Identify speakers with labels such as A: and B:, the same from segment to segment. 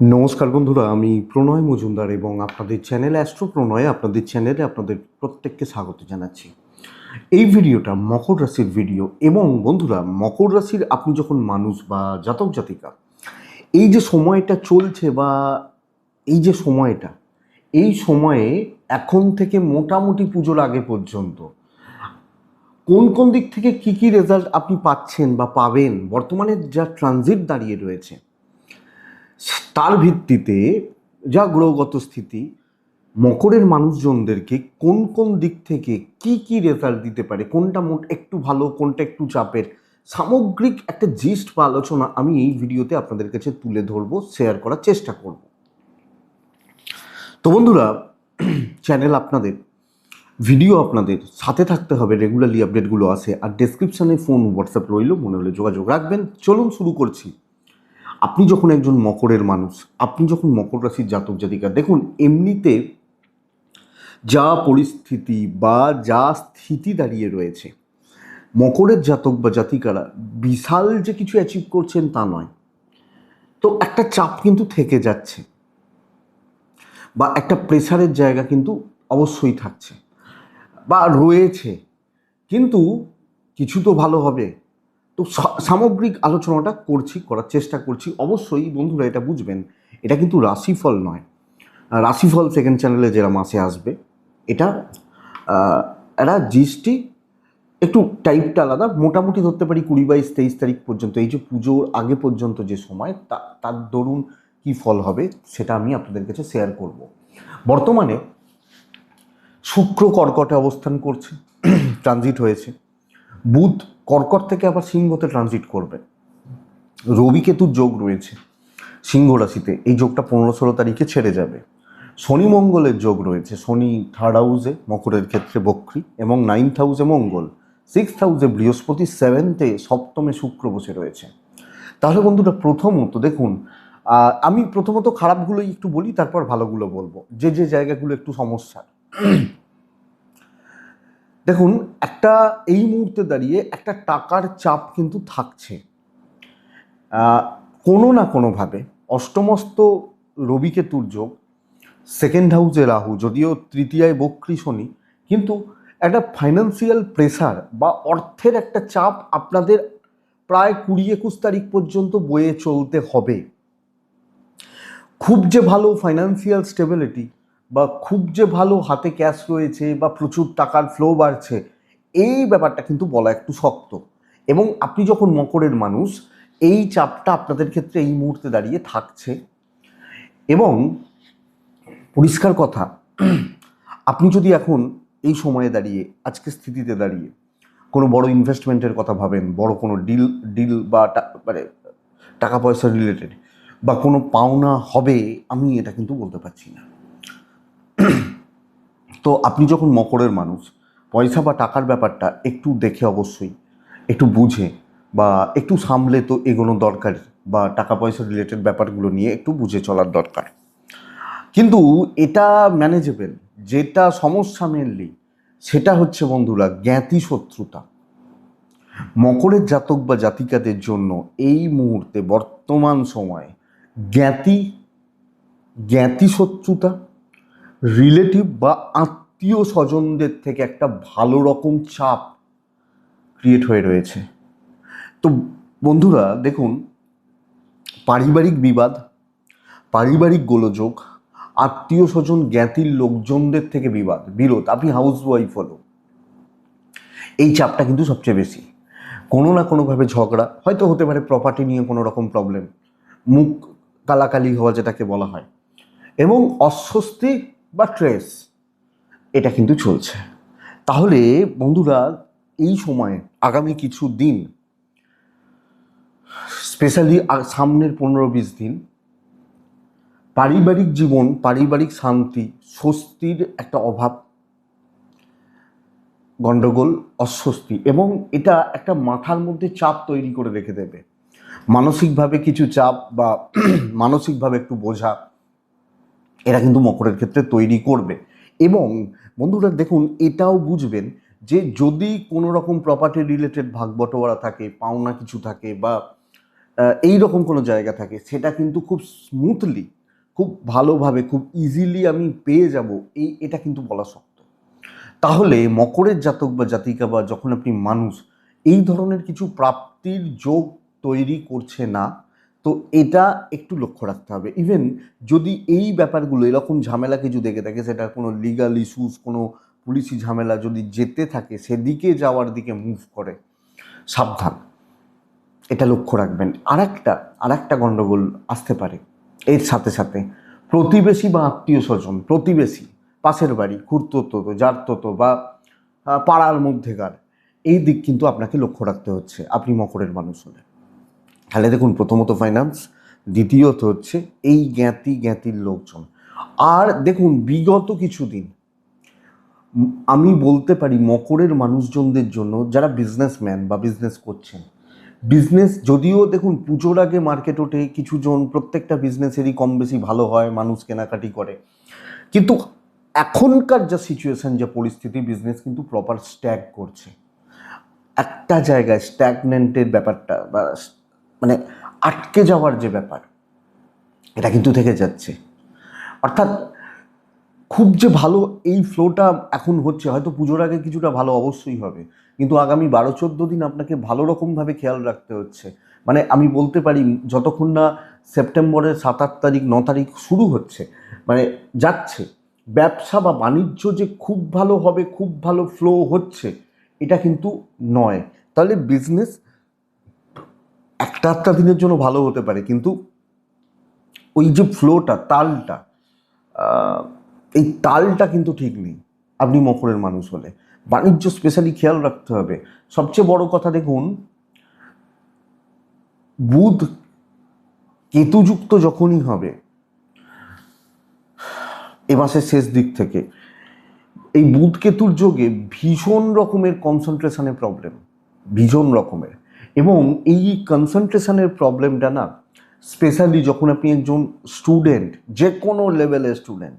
A: নমস্কার বন্ধুরা, আমি প্রণয় মজুমদার এবং আপনাদের চ্যানেল অ্যাস্ট্রো প্রণয় আপনাদের চ্যানেলে আপনাদের প্রত্যেককে স্বাগত জানাচ্ছি। এই ভিডিওটা মকর রাশির ভিডিও এবং বন্ধুরা, মকর রাশির আপনি যখন মানুষ বা জাতক জাতিকা, এই যে সময়টা চলছে বা এই যে সময়টা, এই সময়ে এখন থেকে মোটামুটি পুজোর আগে পর্যন্ত, কোন কোন দিক থেকে কি কি রেজাল্ট আপনি পাচ্ছেন বা পাবেন, বর্তমানে যা ট্রানজিট দাঁড়িয়ে রয়েছে তার ভিত্তিতে যা গ্রহগত স্থিতি, মকরের মানুষজনদেরকে কোন কোন দিক থেকে কি কি রেজাল্ট দিতে পারে, কোনটা মোট একটু ভালো, কোনটা একটু চাপের, সামগ্রিক একটা জিস্ট বা আলোচনা আমি এই ভিডিওতে আপনাদের কাছে তুলে ধরবো শেয়ার করার চেষ্টা করব। তো বন্ধুরা চ্যানেল আপনাদের ভিডিও আপনাদের সাথে থাকতে হবে রেগুলারলি আপডেটগুলো আসে আর ডেসক্রিপশানে ফোন হোয়াটসঅ্যাপ রইল, মনে হলে যোগাযোগ রাখবেন। চলুন শুরু করছি। আপনি যখন একজন মকরের মানুষ, আপনি যখন মকর রাশির জাতক জাতিকা, দেখুন, এমনিতে যা পরিস্থিতি বা যা স্থিতি দাঁড়িয়ে রয়েছে, মকরের জাতক বা জাতিকারা বিশাল যে কিছু অ্যাচিভ করছেন তা নয়। তো একটা চাপ কিন্তু থেকে যাচ্ছে বা একটা প্রেসারের জায়গা কিন্তু অবশ্যই থাকছে বা রয়েছে। কিন্তু কিছু তো ভালো হবে। তো সামগ্রিক আলোচনাটা করছি, করার চেষ্টা করছি। অবশ্যই বন্ধুরা এটা বুঝবেন, এটা কিন্তু রাশিফল নয়। রাশিফল সেকেন্ড চ্যানেলে যেরা মাসে আসবে, এটা একটা জিএসটি একটু টাইপটা আলাদা। মোটামুটি ধরতে পারি কুড়ি বাইশ তেইশ তারিখ পর্যন্ত, এই যে পুজোর আগে পর্যন্ত যে সময়, তা, তার দরুন কী ফল হবে সেটা আমি আপনাদের কাছে শেয়ার করব। বর্তমানে শুক্র কর্কটে অবস্থান করছে ট্রানজিট হয়েছে। বুধ কর্কট থেকে আবার সিংহতে ট্রানজিট করবে। রবি কেতুর যোগ রয়েছে সিংহ রাশিতে। এই যোগটা পনেরো ষোলো তারিখে ছেড়ে যাবে। শনি মঙ্গলের যোগ রয়েছে। শনি থার্ড হাউসে মকরের ক্ষেত্রে বক্রি এবং নাইন্থ হাউসে মঙ্গল। সিক্সথ হাউসে বৃহস্পতি সেভেন্থে সপ্তমে শুক্র বসে রয়েছে। তাহলে বন্ধুটা প্রথমত দেখুন আমি প্রথমত খারাপগুলোই একটু বলি, তারপর ভালোগুলো বলব। যে যে জায়গাগুলো একটু সমস্যার দেখুন, একটা এই মুহূর্তে দাঁড়িয়ে একটা টাকার চাপ কিন্তু থাকছে। কোনো না কোনোভাবে অষ্টমস্ত রবিকেতুর যোগ সেকেন্ড হাউসে রাহু, যদিও তৃতীয়ায় বক্রী শনি, কিন্তু একটা ফাইন্যান্সিয়াল প্রেসার বা অর্থের একটা চাপ আপনাদের প্রায় কুড়ি একুশ তারিখ পর্যন্ত বয়ে চলতে হবে। খুব যে ভালো ফাইন্যান্সিয়াল স্টেবিলিটি বা খুব যে ভালো হাতে ক্যাশ রয়েছে বা প্রচুর টাকার ফ্লো বাড়ছে, এই ব্যাপারটা কিন্তু বলা একটু শক্ত। এবং আপনি যখন মকরের মানুষ, এই চাপটা আপনাদের ক্ষেত্রে এই মুহূর্তে দাঁড়িয়ে থাকছে। এবং পরিষ্কার কথা, আপনি যদি এখন এই সময়ে দাঁড়িয়ে আজকে স্থিতিতে দাঁড়িয়ে কোনো বড় ইনভেস্টমেন্টের কথা ভাবেন, বড় কোনো ডিল ডিল বা মানে টাকা পয়সা রিলেটেড বা কোনো পাওনা হবে, আমি এটা কিন্তু বলতে পারছি না। তো আপনি যখন মকরের মানুষ, পয়সা বা টাকার ব্যাপারটা একটু দেখে অবশ্যই, একটু বুঝে বা একটু সামলে তো এগোনো দরকার বা টাকা পয়সা রিলেটেড ব্যাপারগুলো নিয়ে একটু বুঝে চলার দরকার। কিন্তু এটা ম্যানেজেবল যেটা সমস্যা মেনলি সেটা হচ্ছে বন্ধুরা জ্ঞাতি শত্রুতা মকরের জাতক বা জাতিকাদের জন্য এই মুহূর্তে বর্তমান সময়ে জ্ঞাতি জ্ঞাতি শত্রুতা রিলেটিভ বা আত্মীয় স্বজনদের থেকে একটা ভালো রকম চাপ ক্রিয়েট হয়ে রয়েছে। তো বন্ধুরা, দেখুন, পারিবারিক বিবাদ, পারিবারিক গোলযোগ, আত্মীয় স্বজন জ্ঞাতির লোকজনদের থেকে বিবাদ, বিরোধ, আপনি হাউস ওয়াইফ হলো, এই চাপটা কিন্তু সবচেয়ে বেশি। কোনো না কোনোভাবে ঝগড়া, হয়তো হতে পারে প্রপার্টি নিয়ে কোনো রকম প্রবলেম মুখ কালাকালি হওয়া যেটাকে বলা হয়। এবং অস্বস্তি বা ট্রেস, এটা কিন্তু চলছে। তাহলে বন্ধুরা, এই সময়ে, আগামী কিছু দিন স্পেশালি সামনের পনেরো বিশ দিন, পারিবারিক জীবন, পারিবারিক শান্তি, স্বস্তির একটা অভাব গণ্ডগোল অস্বস্তি এবং এটা একটা মাথার মধ্যে চাপ তৈরি করে রেখে দেবে। মানসিকভাবে কিছু চাপ বা মানসিকভাবে একটু বোঝা এরা কিন্তু মকরের ক্ষেত্রে তৈরি করবে। এবং বন্ধুরা, দেখুন, এটাও বুঝবেন যে যদি কোনো রকম প্রপার্টি রিলেটেড ভাগ বটোয়ারা থাকে, পাওনা কিছু থাকে বা এই রকম কোনো জায়গা থাকে, সেটা কিন্তু খুব স্মুথলি খুব ভালোভাবে, খুব ইজিলি আমি পেয়ে যাব, এই, এটা কিন্তু বলা শক্ত। তাহলে মকরের জাতক বা জাতিকা বা যখন আপনি মানুষ, এই ধরনের কিছু প্রাপ্তির যোগ তৈরি করছে না তো এটা একটু লক্ষ্য রাখতে হবে। ইভেন যদি এই ব্যাপারগুলো, এরকম ঝামেলা কিছু দেখে থাকে, সেটা কোনো লিগাল ইস্যুস কোনো পুলিশি ঝামেলা যদি যেতে থাকে, সেদিকে যাওয়ার দিকে মুভ করে, সাবধান। এটা লক্ষ্য রাখবেন। আর একটা আর একটা গণ্ডগোল আসতে পারে। এর সাথে সাথে প্রতিবেশী বা আত্মীয় স্বজন, প্রতিবেশী, পাশের বাড়ি খুঁড়তো যার ততো বা পাড়ার মধ্যেকার, এই দিক কিন্তু আপনাকে লক্ষ্য রাখতে হচ্ছে। আপনি মকরের মানুষ হলে তাহলে দেখুন প্রথমত ফাইন্যান্স দ্বিতীয়ত হচ্ছে এই জ্ঞাতি জ্ঞাতির লোকজন। আর দেখুন বিগত কিছুদিন, আমি বলতে পারি মকরের মানুষজনদের জন্য যারা বিজনেসম্যান বা বিজনেস করছেন বিজনেস যদিও দেখুন পুজোর আগে মার্কেট ওঠে কিছু জন প্রত্যেকটা বিজনেসেরই কম বেশি ভালো হয়, মানুষ কেনাকাটি করে। কিন্তু এখনকার যা সিচুয়েশন যা পরিস্থিতি বিজনেস কিন্তু প্রপার স্ট্যাগ করছে। একটা জায়গায় স্ট্যাগনেন্টের ব্যাপারটা বা মানে আটকে যাওয়ার যে ব্যাপার, এটা কিন্তু থেকে যাচ্ছে। অর্থাৎ খুব যে ভালো এই ফ্লোটা এখন হচ্ছে, হয়তো পুজোর আগে কিছুটা ভালো অবশ্যই হবে, কিন্তু আগামী বারো, চোদ্দ দিন আপনাকে ভালো রকমভাবে খেয়াল রাখতে হচ্ছে। মানে আমি বলতে পারি, যতক্ষণ না সেপ্টেম্বরের সাত, আট তারিখ, ন তারিখ শুরু হচ্ছে মানে যাচ্ছে, ব্যবসা বা বাণিজ্য যে খুব ভালো হবে, খুব ভালো ফ্লো হচ্ছে, এটা কিন্তু নয়। তাহলে বিজনেস একটা একটা দিনের জন্য ভালো হতে পারে, কিন্তু ওই যে ফ্লোটা তালটা এই তালটা কিন্তু ঠিক নেই। আপনি মকরের মানুষ হলে। বাণিজ্য স্পেশালি খেয়াল রাখতে হবে। সবচেয়ে বড় কথা দেখুন, বুধ কেতুযুক্ত যখনই হবে, এ মাসের শেষ দিক থেকে, এই বুধ কেতুর যোগে ভীষণ রকমের কনসেন্ট্রেশনের প্রবলেম ভীষণ রকমের। এবং এই কনসেন্ট্রেশনের প্রবলেমটা না স্পেশালি যখন আপনি একজন স্টুডেন্ট যে কোনো লেভেলের স্টুডেন্ট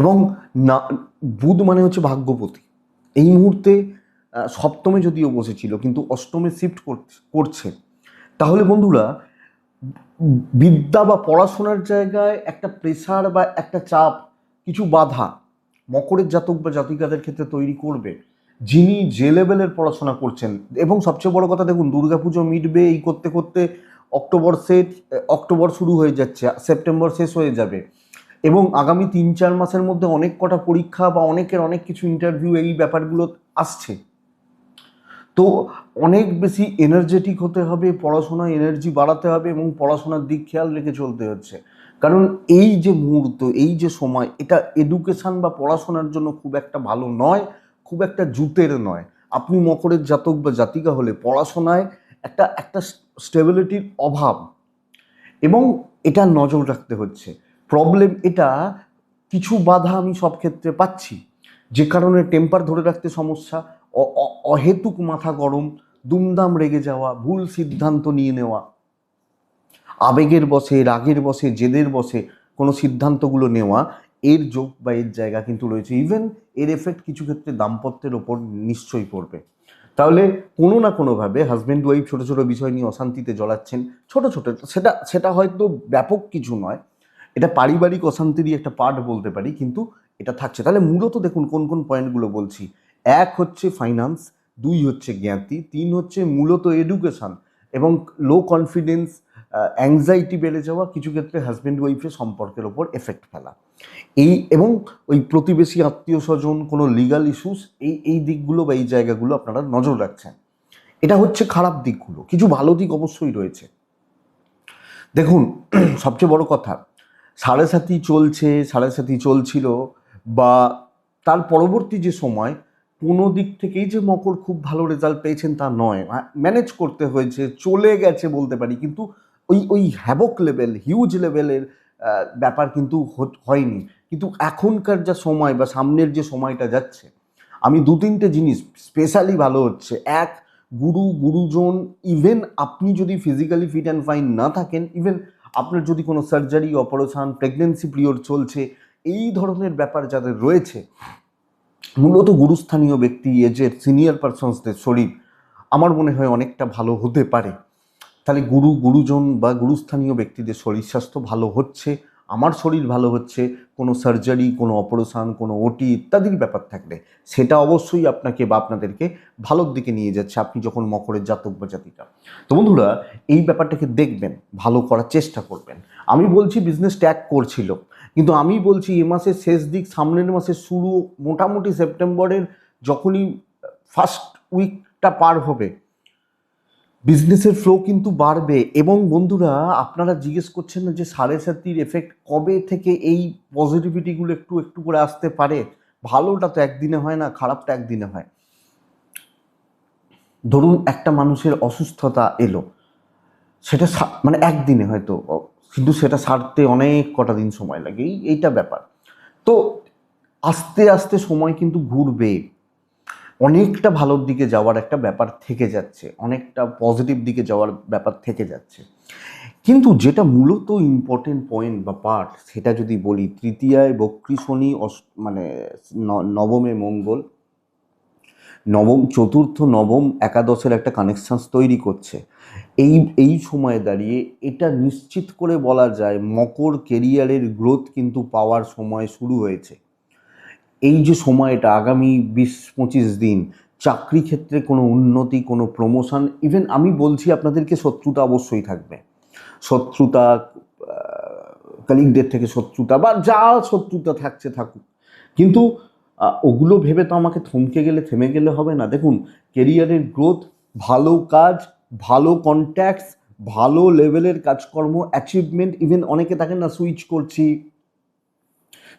A: এবং না, বুধ মানে হচ্ছে ভাগ্যপতি। এই মুহূর্তে সপ্তমে যদিও বসেছিল, কিন্তু অষ্টমে শিফট করছে, তাহলে বন্ধুরা, বিদ্যা বা পড়াশোনার জায়গায় একটা প্রেসার বা একটা চাপ, কিছু বাধা, মকরের জাতক বা জাতিকাদের ক্ষেত্রে তৈরি করবে। যিনি যে লেভেলের পড়াশোনা করছেন, এবং সবচেয়ে বড় কথা দেখুন, দুর্গাপুজো মিটবে এই করতে করতে অক্টোবর শেষ অক্টোবর শুরু হয়ে যাচ্ছে, সেপ্টেম্বর শেষ হয়ে যাবে। এবং আগামী তিন চার মাসের মধ্যে অনেক কটা পরীক্ষা বা অনেকের অনেক কিছু ইন্টারভিউ এই ব্যাপারগুলো আসছে। তো অনেক বেশি এনার্জেটিক হতে হবে, পড়াশোনায় এনার্জি বাড়াতে হবে এবং পড়াশোনার দিক খেয়াল রেখে চলতে হচ্ছে। কারণ এই যে মুহূর্ত, এই যে সময়, এটা এডুকেশন বা পড়াশোনার জন্য খুব একটা ভালো নয়। খুব একটা জুতের নয়। আপনি মকরের জাতক বা জাতিকা হলে পড়াশোনায় একটা একটা স্টেবিলিটির অভাব। এবং এটা নজর রাখতে হচ্ছে। প্রবলেম এটা, কিছু বাধা আমি সব ক্ষেত্রে পাচ্ছি। যে কারণে টেম্পার ধরে রাখতে সমস্যা অহেতুক মাথা গরম, দুমদাম রেগে যাওয়া, ভুল সিদ্ধান্ত নিয়ে নেওয়া। আবেগের বসে, রাগের বসে, জেদের বসে কোনো সিদ্ধান্তগুলো নেওয়া এর যোগ বা এর জায়গা কিন্তু রয়েছে। ইভেন এর এফেক্ট কিছু ক্ষেত্রে দাম্পত্যের ওপর নিশ্চয়ই পড়বে। তাহলে কোনো না কোনোভাবে হাজব্যান্ড ওয়াইফ ছোটো ছোটো বিষয় নিয়ে অশান্তিতে জড়াচ্ছেন, ছোট ছোট সেটা সেটা হয়তো ব্যাপক কিছু নয়। এটা পারিবারিক অশান্তিরই একটা পার্ট বলতে পারি, কিন্তু এটা থাকছে। তাহলে মূলত দেখুন কোন কোন পয়েন্টগুলো বলছি। এক হচ্ছে ফাইন্যান্স দুই হচ্ছে জ্ঞাতি, তিন হচ্ছে মূলত এডুকেশন এবং লো কনফিডেন্স অ্যাংজাইটি বেড়ে যাওয়া কিছু ক্ষেত্রে হাজব্যান্ড ওয়াইফের সম্পর্কের ওপর এফেক্ট ফেলা। এই এবং ওই প্রতিবেশী আত্মীয় স্বজন, কোনো লিগাল ইস্যুস এই এই দিকগুলো বা এই জায়গাগুলো আপনারা নজর রাখছেন। এটা হচ্ছে খারাপ দিকগুলো। কিছু ভালো দিক অবশ্যই রয়েছে। দেখুন, সবচেয়ে বড় কথা, সাড়ে সাথী চলছে, সাড়ে সাথী চলছিল, বা তার পরবর্তী যে সময়, কোনো দিক থেকেই যে মকর খুব ভালো রেজাল্ট পেয়েছেন তা নয়। ম্যানেজ করতে হয়েছে, চলে গেছে বলতে পারি, কিন্তু ওই ওই হ্যাবক লেভেল হিউজ লেভেলের ব্যাপার কিন্তু হয়নি। কিন্তু এখনকার যা সময় বা সামনের যে সময়টা যাচ্ছে, আমি দু তিনটে জিনিস স্পেশালি ভালো হচ্ছে। এক, গুরু, গুরুজন ইভেন আপনি যদি ফিজিক্যালি ফিট অ্যান্ড ফাইন না থাকেন ইভেন আপনার যদি কোনো সার্জারি অপারেশন প্রেগনেন্সি পিরিয়ড চলছে, এই ধরনের ব্যাপার যাদের রয়েছে, মূলত গুরুস্থানীয় ব্যক্তি এজের সিনিয়র পারসনসদের শরীর, আমার মনে হয় অনেকটা ভালো হতে পারে। তাহলে গুরু, গুরুজন বা গুরুস্থানীয় ব্যক্তিদের শরীর স্বাস্থ্য ভালো হচ্ছে, আমার শরীর ভালো হচ্ছে, কোনো সার্জারি কোনো অপারেশন কোনো ওটি ইত্যাদির ব্যাপার থাকলে সেটা অবশ্যই আপনাকে বা আপনাদেরকে ভালোর দিকে নিয়ে যাচ্ছে আপনি যখন মকরের জাতক বা জাতিকা। তো বন্ধুরা, এই ব্যাপারটাকে দেখবেন, ভালো করার চেষ্টা করবেন। আমি বলছি বিজনেস ট্যাগ করছিল, কিন্তু আমি বলছি এ মাসের শেষ দিক, সামনের মাসের শুরু, মোটামুটি সেপ্টেম্বরের যখনই ফার্স্ট উইকটা পার হবে বিজনেসের ফ্লো কিন্তু বাড়বে এবং বন্ধুরা, আপনারা জিজ্ঞেস করছেন না যে সাড়ে সাতির এফেক্ট কবে থেকে এই পজিটিভিটিগুলো একটু একটু করে আসতে পারে? ভালোটা তো একদিনে হয় না, খারাপটা একদিনে হয়। ধরুন একটা মানুষের অসুস্থতা এলো, সেটা মানে একদিনে হয়তো কিন্তু সেটা সারতে অনেক কটা দিন সময় লাগে, এই, এইটা ব্যাপার। তো আস্তে আস্তে সময় কিন্তু ঘুরবে। অনেকটা ভালোর দিকে যাওয়ার একটা ব্যাপার থেকে যাচ্ছে, অনেকটা পজিটিভ দিকে যাওয়ার ব্যাপার থেকে যাচ্ছে। কিন্তু যেটা মূলত ইম্পর্টেন্ট পয়েন্ট বা পার্ট সেটা যদি বলি তৃতীয়ায় বক্রী মানে নবমে মঙ্গল, নবম, চতুর্থ, নবম, একাদশের একটা কানেকশানস তৈরি করছে। এই এই সময়ে দাঁড়িয়ে এটা নিশ্চিত করে বলা যায় মকর কেরিয়ারের গ্রোথ কিন্তু পাওয়ার সময় শুরু হয়েছে। এই যে সময়টা, আগামী বিশ, পঁচিশ দিন, চাকরি ক্ষেত্রে কোনো উন্নতি, কোনো প্রমোশন ইভেন আমি বলছি আপনাদেরকে শত্রুতা অবশ্যই থাকবে। শত্রুতা কালিগদের থেকে শত্রুতা বা যা শত্রুতা থাকছে থাকুক। কিন্তু ওগুলো ভেবে তো আমাকে থমকে গেলে, থেমে গেলে হবে না। দেখুন কেরিয়ারের গ্রোথ ভালো কাজ, ভালো কন্ট্যাক্টস ভালো লেভেলের কাজকর্ম অ্যাচিভমেন্ট ইভেন অনেকে থাকেন না সুইচ করছি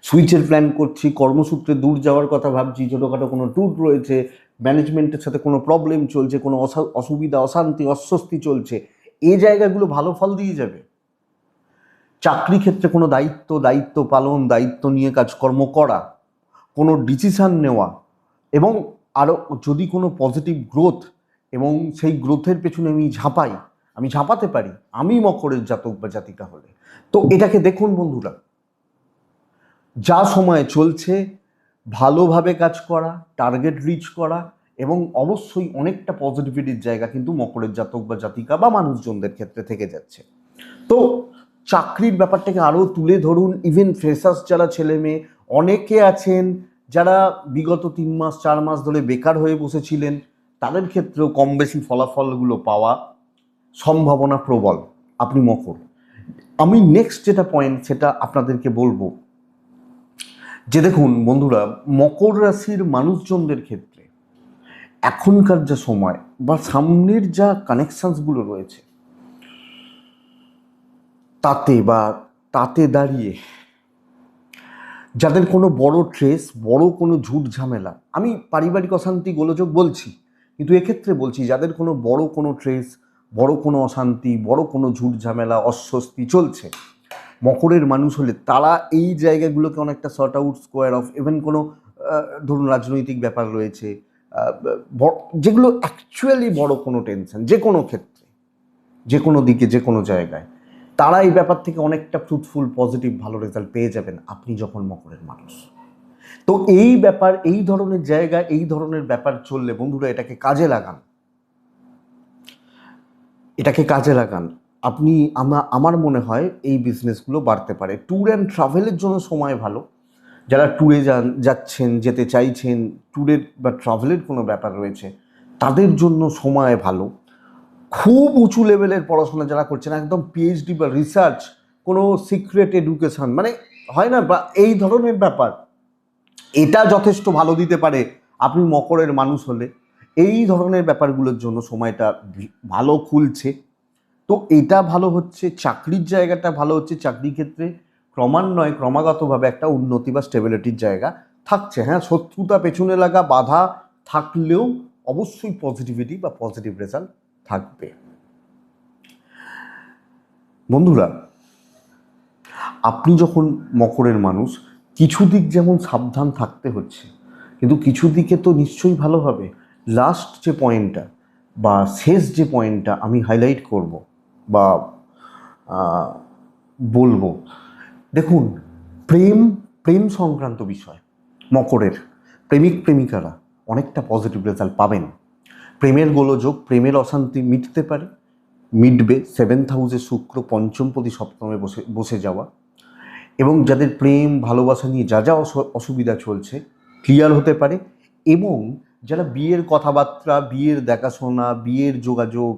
A: সুইচের প্ল্যান করছি, কর্মসূত্রে দূর যাওয়ার কথা ভাবছি, ছোটোখাটো কোনো ট্যুর রয়েছে ম্যানেজমেন্টের সাথে কোনো প্রবলেম চলছে, কোনো অসা- অসুবিধা, অশান্তি, অস্বস্তি চলছে এই জায়গাগুলো ভালো ফল দিয়ে যাবে। চাকরি ক্ষেত্রে কোনো দায়িত্ব দায়িত্ব পালন, দায়িত্ব নিয়ে কাজকর্ম করা, কোনো ডিসিশান নেওয়া এবং আরও যদি কোনো পজিটিভ গ্রোথ এবং সেই গ্রোথের পেছনে আমি ঝাঁপাই, আমি ঝাঁপাতে পারি, আমি মকরের জাতক বা জাতিকা হলে। তো এটাকে দেখুন বন্ধুরা। যা সময়ে চলছে, ভালোভাবে কাজ করা টার্গেট রিচ করা এবং অবশ্যই অনেকটা পজিটিভিটির জায়গা কিন্তু মকরের জাতক বা জাতিকা বা মানুষজনদের ক্ষেত্রে থেকে যাচ্ছে। তো চাকরির ব্যাপারটাকে আরও তুলে ধরুন ইভেন ফ্রেশার্স যারা ছেলে মেয়ে, অনেকে আছেন যারা বিগত তিন মাস, চার মাস ধরে বেকার হয়ে বসেছিলেন, তাদের ক্ষেত্রেও কম বেশি ফলাফলগুলো পাওয়া সম্ভাবনা প্রবল। আপনি মকর। আমি নেক্সট যেটা পয়েন্ট সেটা আপনাদেরকে বলব যে দেখুন, বন্ধুরা, মকর রাশির মানুষজনদের ক্ষেত্রে এখনকার যা সময় বা সামনের যা কানেকশানসগুলো রয়েছে, তাতে বা তাতে দাঁড়িয়ে যাদের কোনো বড় ট্রেস বড় কোনো ঝুট ঝামেলা, আমি পারিবারিক অশান্তি গোলযোগ বলছি, কিন্তু এক্ষেত্রে বলছি যাদের কোনো বড় কোনো ট্রেস বড় কোনো অশান্তি, বড় কোনো ঝুট ঝামেলা, অস্বস্তি চলছে মকরের মানুষ হলে তারা এই জায়গাগুলোকে অনেকটা sort out square off even কোনো ধরুন রাজনৈতিক ব্যাপার রয়েছে যেগুলো অ্যাকচুয়ালি বড় কোনো টেনশন যে কোনো ক্ষেত্রে, যে কোনো দিকে, যে কোনো জায়গায়, তারা এই ব্যাপার থেকে অনেকটা ফ্রুটফুল পজিটিভ ভালো রেজাল্ট পেয়ে যাবেন আপনি যখন মকরের মানুষ। তো এই ব্যাপার, এই ধরনের জায়গা, এই ধরনের ব্যাপার চললে বন্ধুরা এটাকে কাজে লাগান। এটাকে কাজে লাগান। আপনি, আমা, আমার মনে হয় এই বিজনেসগুলো বাড়তে পারে। ট্যুর অ্যান্ড ট্রাভেলের জন্য সময় ভালো। যারা ট্যুরে যান, যাচ্ছেন, যেতে চাইছেন ট্যুরের বা ট্রাভেলের কোনো ব্যাপার রয়েছে, তাদের জন্য সময় ভালো। খুব উঁচু লেভেলের পড়াশোনা যারা করছেন, একদম পিএইচডি বা রিসার্চ কোনো সিক্রেট এডুকেশন মানে হয় না বা এই ধরনের ব্যাপার। এটা যথেষ্ট ভালো দিতে পারে, আপনি মকরের মানুষ হলে। এই ধরনের ব্যাপারগুলোর জন্য সময়টা ভালো খুলছে। তো এটা ভালো হচ্ছে, চাকরির জায়গাটা ভালো হচ্ছে, চাকরির ক্ষেত্রে ক্রমান্বয়ে, ক্রমাগতভাবে একটা উন্নতি বা স্টেবিলিটির জায়গা থাকছে। হ্যাঁ শত্রুতা পেছনে লাগা, বাধা থাকলেও অবশ্যই পজিটিভিটি বা পজিটিভ রেজাল্ট থাকবে। বন্ধুরা, আপনি যখন মকরের মানুষ, কিছু দিক যেমন সাবধান থাকতে হচ্ছে, কিন্তু কিছু দিকে তো নিশ্চয়ই ভালো হবে। লাস্ট যে পয়েন্টটা বা শেষ যে পয়েন্টটা আমি হাইলাইট করব বা বলব। দেখুন, প্রেম প্রেম সংক্রান্ত বিষয়, মকরের, প্রেমিক, প্রেমিকারা অনেকটা পজিটিভ রেজাল্ট পাবেন। প্রেমের গোলযোগ, প্রেমের অশান্তি মিটতে পারে, মিটবে। সেভেন্থ হাউসে শুক্র পঞ্চমপতি সপ্তমে বসে বসে যাওয়া। এবং যাদের প্রেম, ভালোবাসা নিয়ে যা যা অস- অসুবিধা চলছে ক্লিয়ার হতে পারে। এবং যারা বিয়ের কথাবার্তা, বিয়ের দেখাশোনা, বিয়ের যোগাযোগ,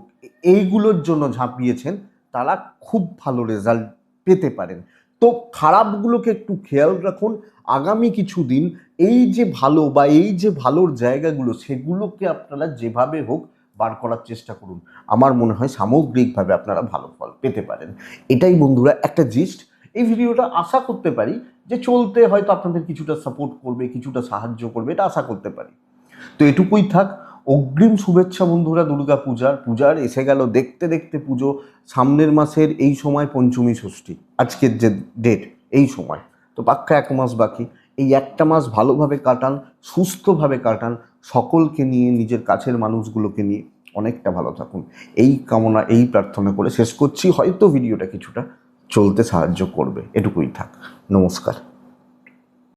A: এইগুলোর জন্য ঝাঁপিয়েছেন, তারা খুব ভালো রেজাল্ট পেতে পারেন। তো খারাপগুলোকে একটু খেয়াল রাখুন, আগামী কিছুদিন এই যে ভালো বা এই যে ভালোর জায়গাগুলো, সেগুলোকে আপনারা যেভাবে হোক বার করার চেষ্টা করুন। আমার মনে হয় সামগ্রিকভাবে আপনারা ভালো ফল পেতে পারেন। এটাই বন্ধুরা একটা জিস্ট এই ভিডিওটা আশা করতে পারি যে চলতে হয়তো আপনাদের কিছুটা সাপোর্ট করবে, কিছুটা সাহায্য করবে, এটা আশা করতে পারি। তো এটুকুই থাক। অগ্রিম শুভেচ্ছা বন্ধুরা, দুর্গা পূজার। পূজার এসে গেল। দেখতে দেখতে পুজো। সামনের মাসের এই সময় পঞ্চমী ষষ্ঠী। আজকের যে ডেট এই সময়। তো পাক্কা এক মাস বাকি। এই একটা মাস ভালোভাবে কাটান, সুস্থভাবে কাটান। সকলকে নিয়ে, নিজের কাছের মানুষগুলোকে নিয়ে অনেকটা ভালো থাকুন। এই কামনা, এই প্রার্থনা করে শেষ করছি। হয়তো ভিডিওটা কিছুটা চলতে সাহায্য করবে। এটুকুই থাক। নমস্কার।